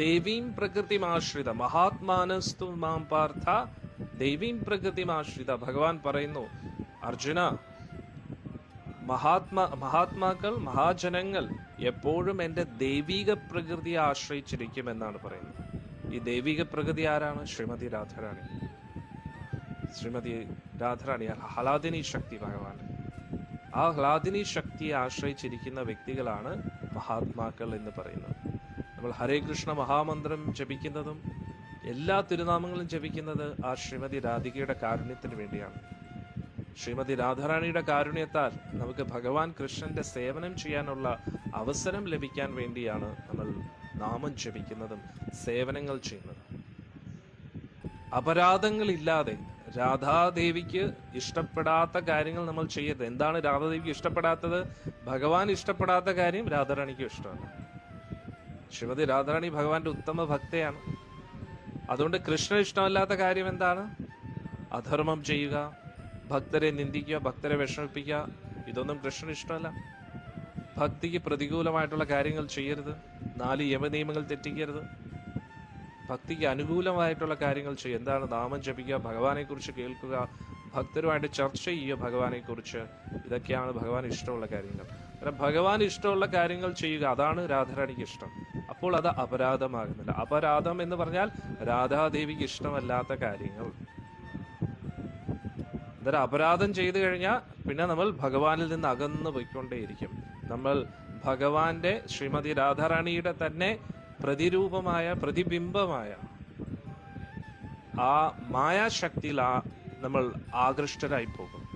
ദേവീം പ്രകൃതിമാശ്രിത മഹാത്മാനസ്തു മാം പാർത്ഥ ദേവീം പ്രകൃതിമാശ്രിത ഭഗവാൻ പറയുന്നു അർജുന മഹാത്മാ മഹാത്മാക്കൾ മഹാജനങ്ങൾ എപ്പോഴും എന്റെ ദൈവിക പ്രകൃതിയെ ആശ്രയിച്ചിരിക്കുമെന്നാണ് പറയുന്നത്. ഈ ദൈവിക പ്രകൃതി ആരാണ്? ശ്രീമതി രാധാറാണി. ശ്രീമതി രാധാറാണി ഹലാദിനി ശക്തി ഭഗവാൻ. ആ ഹ്ലാദിനി ശക്തിയെ ആശ്രയിച്ചിരിക്കുന്ന വ്യക്തികളാണ് മഹാത്മാക്കൾ എന്ന് പറയുന്നത്. നമ്മൾ ഹരേ കൃഷ്ണ മഹാമന്ത്രം ജപിക്കുന്നതും എല്ലാ തിരുനാമങ്ങളും ജപിക്കുന്നത് ആ ശ്രീമതി രാധികയുടെ കാരുണ്യത്തിന് വേണ്ടിയാണ്. ശ്രീമതി രാധാറാണിയുടെ കാരുണ്യത്താൽ നമുക്ക് ഭഗവാൻ കൃഷ്ണന്റെ സേവനം ചെയ്യാനുള്ള അവസരം ലഭിക്കാൻ വേണ്ടിയാണ് നമ്മൾ നാമം ജപിക്കുന്നതും സേവനങ്ങൾ ചെയ്യുന്നതും. അപരാധങ്ങളില്ലാതെ രാധാദേവിക്ക് ഇഷ്ടപ്പെടാത്ത കാര്യങ്ങൾ നമ്മൾ ചെയ്യരുത്. എന്താണ് രാധാദേവിക്ക് ഇഷ്ടപ്പെടാത്തത്? ഭഗവാൻ ഇഷ്ടപ്പെടാത്ത കാര്യം രാധാറാണിക്കും ഇഷ്ടമല്ല ശ്രീമതി രാധാറാണി ഭഗവാന്റെ ഉത്തമ ഭക്തയാണ്. അതുകൊണ്ട് കൃഷ്ണൻ ഇഷ്ടമല്ലാത്ത കാര്യം എന്താണ്? അധർമ്മം ചെയ്യുക ഭക്തരെ നിന്ദിക്കുക ഭക്തരെ വിഷമിപ്പിക്കുക ഇതൊന്നും കൃഷ്ണന് ഇഷ്ടമല്ല. ഭക്തിക്ക് പ്രതികൂലമായിട്ടുള്ള കാര്യങ്ങൾ ചെയ്യരുത് നാല് യമനിയമങ്ങൾ തെറ്റിക്കരുത്. ഭക്തിക്ക് അനുകൂലമായിട്ടുള്ള കാര്യങ്ങൾ ചെയ്യുക എന്താണ് നാമം ജപിക്കുക ഭഗവാനെക്കുറിച്ച് കേൾക്കുക ഭക്തരുമായിട്ട് ചർച്ച ചെയ്യുക ഭഗവാനെക്കുറിച്ച്. ഇതൊക്കെയാണ് ഭഗവാൻ ഇഷ്ടമുള്ള കാര്യങ്ങൾ. ഭഗവാൻ ഇഷ്ടമുള്ള കാര്യങ്ങൾ ചെയ്യുക അതാണ് രാധാരാണിക്ക് ഇഷ്ടം. അപ്പോൾ അത് അപരാധമാകുന്നില്ല. അപരാധം എന്ന് പറഞ്ഞാൽ രാധാദേവിക്ക് ഇഷ്ടമല്ലാത്ത കാര്യങ്ങൾ. അന്നേരം അപരാധം ചെയ്തു കഴിഞ്ഞാൽ പിന്നെ നമ്മൾ ഭഗവാനിൽ നിന്ന് അകന്നു പോയിക്കൊണ്ടേയിരിക്കും. നമ്മൾ ഭഗവാന്റെ ശ്രീമതി രാധാറാണിയുടെ തന്നെ പ്രതിരൂപമായ പ്രതിബിംബമായ ആ മായാശക്തിയിൽ നമ്മൾ ആകൃഷ്ടരായി പോകും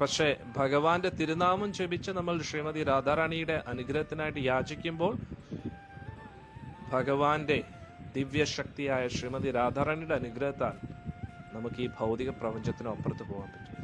പക്ഷേ ഭഗവാന്റെ തിരുനാമം ജപിച്ച് നമ്മൾ ശ്രീമതി രാധാറാണിയുടെ അനുഗ്രഹത്തിനായിട്ട് യാചിക്കുമ്പോൾ ഭഗവാന്റെ ദിവ്യശക്തിയായ ശ്രീമതി രാധാറാണിയുടെ അനുഗ്രഹത്താൽ നമുക്ക് ഈ ഭൗതിക പ്രപഞ്ചത്തിന് അപ്പുറത്ത് പോകാൻ പറ്റും.